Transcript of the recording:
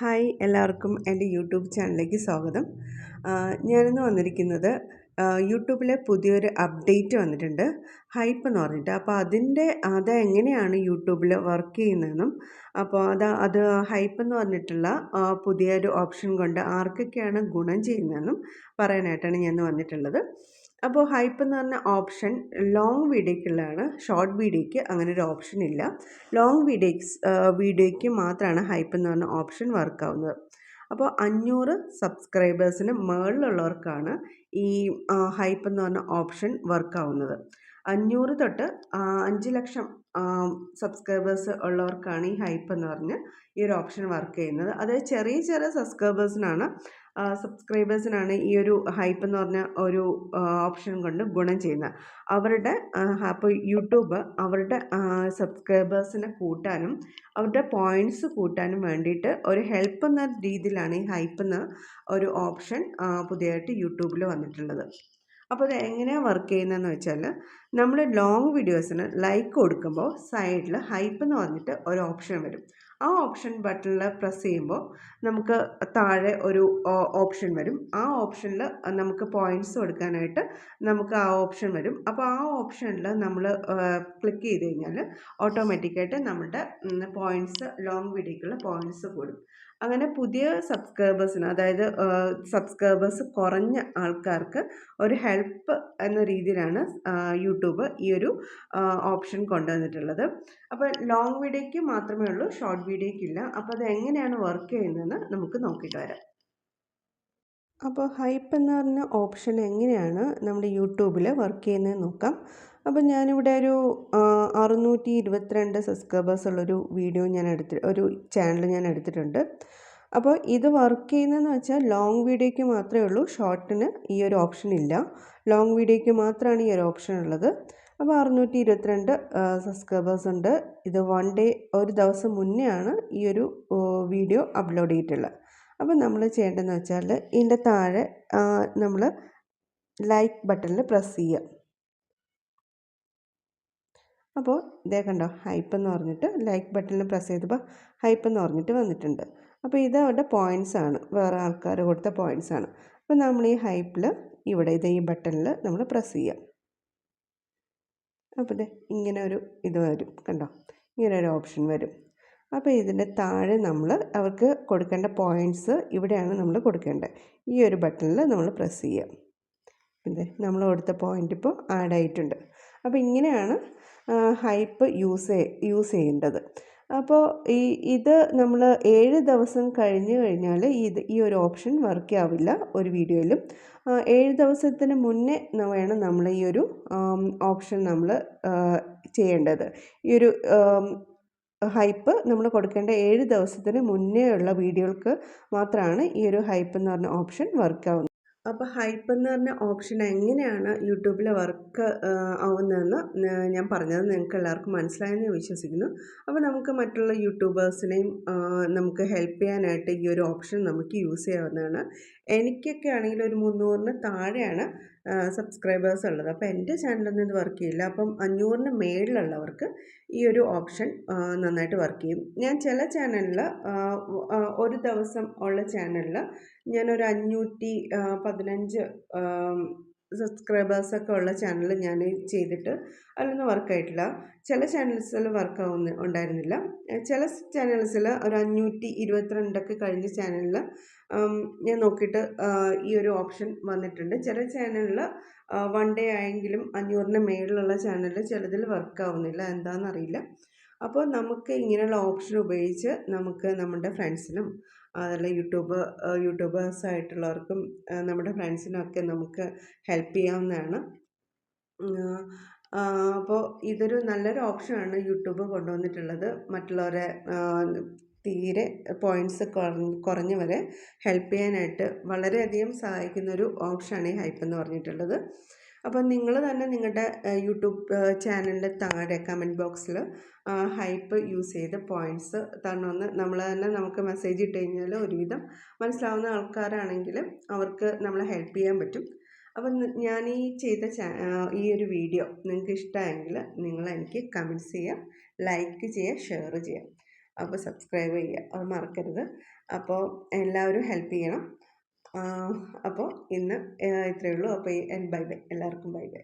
Hi എല്ലാവർക്കും എന്റെ YouTube ചാനലിലേക്ക് സ്വാഗതം. ഞാനിന്ന് വന്നിരിക്കുന്നത് യൂട്യൂബിലെ പുതിയൊരു അപ്ഡേറ്റ് വന്നിട്ടുണ്ട് ഹൈപ്പ് എന്ന് പറഞ്ഞിട്ട്. അപ്പോൾ അതിന്റെ അത് എങ്ങനെയാണ് യൂട്യൂബിൽ വർക്ക് ചെയ്യുന്നതെന്നും അപ്പോൾ അത് അത് ഹൈപ്പ് എന്ന് പറഞ്ഞിട്ടുള്ള പുതിയൊരു ഓപ്ഷൻ കൊണ്ട് ആർക്കൊക്കെയാണ് ഗുണം ചെയ്യുന്നതെന്നും പറയാനായിട്ടാണ് ഞാൻ വന്നിട്ടുള്ളത്. അപ്പോൾ ഹൈപ്പ് എന്ന് പറഞ്ഞ ഓപ്ഷൻ ലോങ് വീഡിയോക്കുള്ളതാണ്. ഷോർട്ട് വീഡിയോയ്ക്ക് അങ്ങനെ ഒരു ഓപ്ഷൻ ഇല്ല. ലോങ് വീഡിയോസ് വീഡിയോയ്ക്ക് മാത്രമാണ് ഹൈപ്പ് എന്ന് പറഞ്ഞ ഓപ്ഷൻ വർക്കാവുന്നത്. അപ്പോൾ അഞ്ഞൂറ് സബ്സ്ക്രൈബേഴ്സിന് മുകളിലുള്ളവർക്കാണ് ഈ ഹൈപ്പ് എന്ന് പറഞ്ഞ ഓപ്ഷൻ വർക്ക് ആവുന്നത് അഞ്ഞൂറ് തൊട്ട് അഞ്ച് ലക്ഷം സബ്സ്ക്രൈബേഴ്സ് ഉള്ളവർക്കാണ് ഈ ഹൈപ്പ് എന്ന് പറഞ്ഞ് ഈ ഒരു ഓപ്ഷൻ വർക്ക് ചെയ്യുന്നത്. അത് ചെറിയ ചെറിയ സബ്സ്ക്രൈബേഴ്സിനാണ് സബ്സ്ക്രൈബേഴ്സിനാണ് ഈ ഒരു ഹൈപ്പ് എന്ന് പറഞ്ഞ ഒരു ഓപ്ഷൻ കൊണ്ട് ഗുണം ചെയ്യുന്നത്. അവരുടെ അപ്പോൾ യൂട്യൂബ് അവരുടെ സബ്സ്ക്രൈബേഴ്സിനെ കൂട്ടാനും അവരുടെ പോയിന്റ്സ് കൂട്ടാനും വേണ്ടിയിട്ട് ഒരു ഹെൽപ്പ് എന്ന രീതിയിലാണ് ഈ ഹൈപ്പ് എന്ന ഒരു ഓപ്ഷൻ പുതിയതായിട്ട് യൂട്യൂബിൽ വന്നിട്ടുള്ളത്. അപ്പോൾ അത് എങ്ങനെയാണ് വർക്ക് ചെയ്യുന്നതെന്ന് വെച്ചാൽ നമ്മൾ ലോങ് വീഡിയോസിന് ലൈക്ക് കൊടുക്കുമ്പോൾ സൈഡിൽ ഹൈപ്പ് എന്ന് പറഞ്ഞിട്ട് ഒരു ഓപ്ഷൻ വരും. ആ ഓപ്ഷൻ ബട്ടണിൽ പ്രസ് ചെയ്യുമ്പോൾ നമുക്ക് താഴെ ഒരു ഓപ്ഷൻ വരും. ആ ഓപ്ഷനിൽ നമുക്ക് പോയിന്റ്സ് കൊടുക്കാനായിട്ട് നമുക്ക് ആ ഓപ്ഷൻ വരും. അപ്പോൾ ആ ഓപ്ഷനിൽ നമ്മൾ ക്ലിക്ക് ചെയ്ത് കഴിഞ്ഞാൽ ഓട്ടോമാറ്റിക്കായിട്ട് നമ്മുടെ പോയിന്റ്സ് ലോങ് വീഡിയോക്കുള്ള പോയിന്റ്സ് കൂടും. അങ്ങനെ പുതിയ സബ്സ്ക്രൈബേഴ്സിന് അതായത് സബ്സ്ക്രൈബേഴ്സ് കുറഞ്ഞ ആൾക്കാർക്ക് ഒരു ഹെൽപ്പ് എന്ന രീതിയിലാണ് യൂട്യൂബ് ഈ ഒരു ഓപ്ഷൻ കൊണ്ടുവന്നിട്ടുള്ളത്. അപ്പോൾ ലോങ് വീഡിയോയ്ക്ക് മാത്രമേ ഉള്ളൂ ഷോർട്ട് വീഡിയോയ്ക്കില്ല. അപ്പോൾ അത് എങ്ങനെയാണ് വർക്ക് ചെയ്യുന്നതെന്ന് നമുക്ക് നോക്കിയിട്ട് വരാം. അപ്പോൾ ഹൈപ്പ് എന്ന് പറഞ്ഞ ഓപ്ഷൻ എങ്ങനെയാണ് നമ്മുടെ യൂട്യൂബിൽ വർക്ക് ചെയ്യുന്നത് നോക്കാം. അപ്പോൾ ഞാനിവിടെ ഒരു അറുന്നൂറ്റി ഇരുപത്തിരണ്ട് സബ്സ്ക്രൈബേഴ്സ് ഉള്ളൊരു വീഡിയോ ഞാൻ എടുത്തി ഒരു ചാനൽ ഞാൻ എടുത്തിട്ടുണ്ട്. അപ്പോൾ ഇത് വർക്ക് ചെയ്യുന്നതെന്ന് വെച്ചാൽ ലോങ് വീഡിയോയ്ക്ക് മാത്രമേ ഉള്ളൂ. ഷോർട്ടിന് ഈ ഒരു ഓപ്ഷൻ ഇല്ല. ലോങ് വീഡിയോയ്ക്ക് മാത്രമാണ് ഈ ഒരു ഓപ്ഷൻ ഉള്ളത്. അപ്പോൾ അറുന്നൂറ്റി ഇരുപത്തിരണ്ട് സബ്സ്ക്രൈബേഴ്സ് ഉണ്ട്. ഇത് വൺ ഡേ ഒരു ദിവസം മുന്നേ ആണ് ഈ ഒരു വീഡിയോ അപ്ലോഡ് ചെയ്തിട്ടുള്ളത്. അപ്പോൾ നമ്മൾ ചെയ്യേണ്ടതെന്ന് വെച്ചാൽ ഇതിന്റെ താഴെ നമ്മൾ ലൈക്ക് ബട്ടണിൽ പ്രസ് ചെയ്യുക. അപ്പോൾ ഇതേ കണ്ടോ ഹൈപ്പ് എന്ന് പറഞ്ഞിട്ട് ലൈക്ക് ബട്ടണിൽ പ്രസ് ചെയ്തപ്പോൾ ഹൈപ്പ് എന്ന് പറഞ്ഞിട്ട് വന്നിട്ടുണ്ട്. അപ്പോൾ ഇത് അവരുടെ പോയിന്റ്സ് ആണ് വേറെ ആൾക്കാർ കൊടുത്ത പോയിന്റ്സ് ആണ്. അപ്പോൾ നമ്മൾ ഈ ഹൈപ്പിൽ ഇവിടെ ഇത് ഈ ബട്ടണിൽ നമ്മൾ പ്രസ് ചെയ്യാം അപ്പോൾ ഇത് ഇങ്ങനെ ഒരു ഇത് വരും കണ്ടോ? ഇങ്ങനെ ഒരു ഓപ്ഷൻ വരും. അപ്പോൾ ഇതിന്റെ താഴെ നമ്മൾ അവർക്ക് കൊടുക്കേണ്ട പോയിന്റ്സ് ഇവിടെയാണ് നമ്മൾ കൊടുക്കേണ്ടത്. ഈ ഒരു ബട്ടണിൽ നമ്മൾ പ്രസ് ചെയ്യാം പിന്നെ നമ്മൾ കൊടുത്ത പോയിന്റ് ഇപ്പോൾ ആഡ് ആയിട്ടുണ്ട്. അപ്പോൾ ഇങ്ങനെയാണ് ഹൈപ്പ് യൂസ് യൂസ് ചെയ്യേണ്ടത്. അപ്പോൾ ഈ ഇത് നമ്മൾ ഏഴ് ദിവസം കഴിഞ്ഞ് കഴിഞ്ഞാൽ ഇത് ഈ ഒരു ഓപ്ഷൻ വർക്ക് ആവില്ല ഒരു വീഡിയോയിലും. ഏഴ് ദിവസത്തിന് മുന്നേ വേണം നമ്മൾ ഈ ഒരു ഓപ്ഷൻ നമ്മൾ ചെയ്യേണ്ടത്. ഈ ഒരു ഹൈപ്പ് നമ്മൾ കൊടുക്കേണ്ട ഏഴ് ദിവസത്തിന് മുന്നേ ഉള്ള വീഡിയോകൾക്ക് മാത്രമാണ് ഈ ഒരു ഹൈപ്പ് എന്ന് പറഞ്ഞ ഓപ്ഷൻ വർക്ക് ആവുന്നത്. അപ്പോൾ ഹൈപ്പ് എന്ന് പറഞ്ഞ ഓപ്ഷൻ എങ്ങനെയാണ് യൂട്യൂബിൽ വർക്ക് ആവുന്നതെന്ന് ഞാൻ പറഞ്ഞത് നിങ്ങൾക്ക് എല്ലാവർക്കും മനസ്സിലായെന്ന് വിശ്വസിക്കുന്നു. അപ്പോൾ നമുക്ക് മറ്റുള്ള യൂട്യൂബേഴ്സിനെയും നമുക്ക് ഹെൽപ്പ് ചെയ്യാനായിട്ട് ഈ ഒരു ഓപ്ഷൻ നമുക്ക് യൂസ് ചെയ്യാവുന്നതാണ്. എനിക്കൊക്കെ ആണെങ്കിൽ ഒരു മുന്നൂറിന് താഴെയാണ് സബ്സ്ക്രൈബേഴ്സ് ഉള്ളത്. അപ്പോൾ എന്റെ ചാനലൊന്നും ഇത് വർക്ക് ചെയ്യില്ല. അപ്പം അഞ്ഞൂറിന് മേളിലുള്ളവർക്ക് ഈ ഒരു ഓപ്ഷൻ നന്നായിട്ട് വർക്ക് ചെയ്യും. ഞാൻ ചില ചാനലിൽ ഒരു ദിവസം ഉള്ള ചാനലിൽ ഞാനൊരു അഞ്ഞൂറ്റി പതിനഞ്ച് സബ്സ്ക്രൈബേഴ്സൊക്കെ ഉള്ള ചാനൽ ഞാൻ ചെയ്തിട്ട് അതിലൊന്നും വർക്കായിട്ടില്ല. ചില ചാനൽസിൽ വർക്കാവുന്ന ഉണ്ടായിരുന്നില്ല. ചില ചാനൽസിൽ ഒരു അഞ്ഞൂറ്റി ഇരുപത്തിരണ്ടൊക്കെ കഴിഞ്ഞ ചാനലിൽ ഞാൻ നോക്കിയിട്ട് ഈ ഒരു ഓപ്ഷൻ വന്നിട്ടുണ്ട്. ചില ചാനലിൽ വൺ ഡേ ആയെങ്കിലും അഞ്ഞൂറിന് മേളിലുള്ള ചാനലിൽ ചിലതിൽ വർക്കാവുന്നില്ല. എന്താണെന്നറിയില്ല അപ്പോൾ നമുക്ക് ഇങ്ങനെയുള്ള ഓപ്ഷൻ ഉപയോഗിച്ച് നമുക്ക് നമ്മുടെ ഫ്രണ്ട്സിനും അതല്ല യൂട്യൂബ് യൂട്യൂബേഴ്സ് ആയിട്ടുള്ളവർക്കും നമ്മുടെ ഫ്രണ്ട്സിനൊക്കെ നമുക്ക് ഹെൽപ്പ് ചെയ്യാവുന്നതാണ്. അപ്പോൾ ഇതൊരു നല്ലൊരു ഓപ്ഷനാണ് യൂട്യൂബ് കൊണ്ടുവന്നിട്ടുള്ളത്. മറ്റുള്ളവരെ തീരെ പോയിന്റ്സ് കുറഞ്ഞവരെ ഹെൽപ്പ് ചെയ്യാനായിട്ട് വളരെയധികം സഹായിക്കുന്ന ഒരു ഓപ്ഷനാണ് ഈ ഹൈപ്പ് എന്ന് പറഞ്ഞിട്ടുള്ളത്. അപ്പോൾ നിങ്ങൾ തന്നെ നിങ്ങളുടെ യൂട്യൂബ് ചാനലിന്റെ താഴെ കമന്റ് ബോക്സിൽ ഹൈപ്പ് യൂസ് ചെയ്ത് പോയിന്റ്സ് തരണമെന്ന് നമ്മൾ തന്നെ നമുക്ക് മെസ്സേജ് ഇട്ട് കഴിഞ്ഞാൽ ഒരുവിധം മനസ്സിലാവുന്ന ആൾക്കാരാണെങ്കിൽ അവർക്ക് നമ്മളെ ഹെൽപ്പ് ചെയ്യാൻ പറ്റും. അപ്പം ഞാൻ ഈ ചെയ്ത ഈ ഒരു വീഡിയോ നിങ്ങൾക്ക് ഇഷ്ടമായെങ്കിൽ നിങ്ങൾ എനിക്ക് കമന്റ്സ് ചെയ്യുക ലൈക്ക് ചെയ്യുക ഷെയർ ചെയ്യുക അപ്പോൾ സബ്സ്ക്രൈബ് ചെയ്യുക അത് മറക്കരുത്. അപ്പോൾ എല്ലാവരും ഹെൽപ്പ് ചെയ്യണം. അപ്പോൾ ഇന്ന് ഇത്രയേ ഉള്ളൂ. അപ്പോൾ ബൈ ബൈ എല്ലാവർക്കും ബൈ ബൈ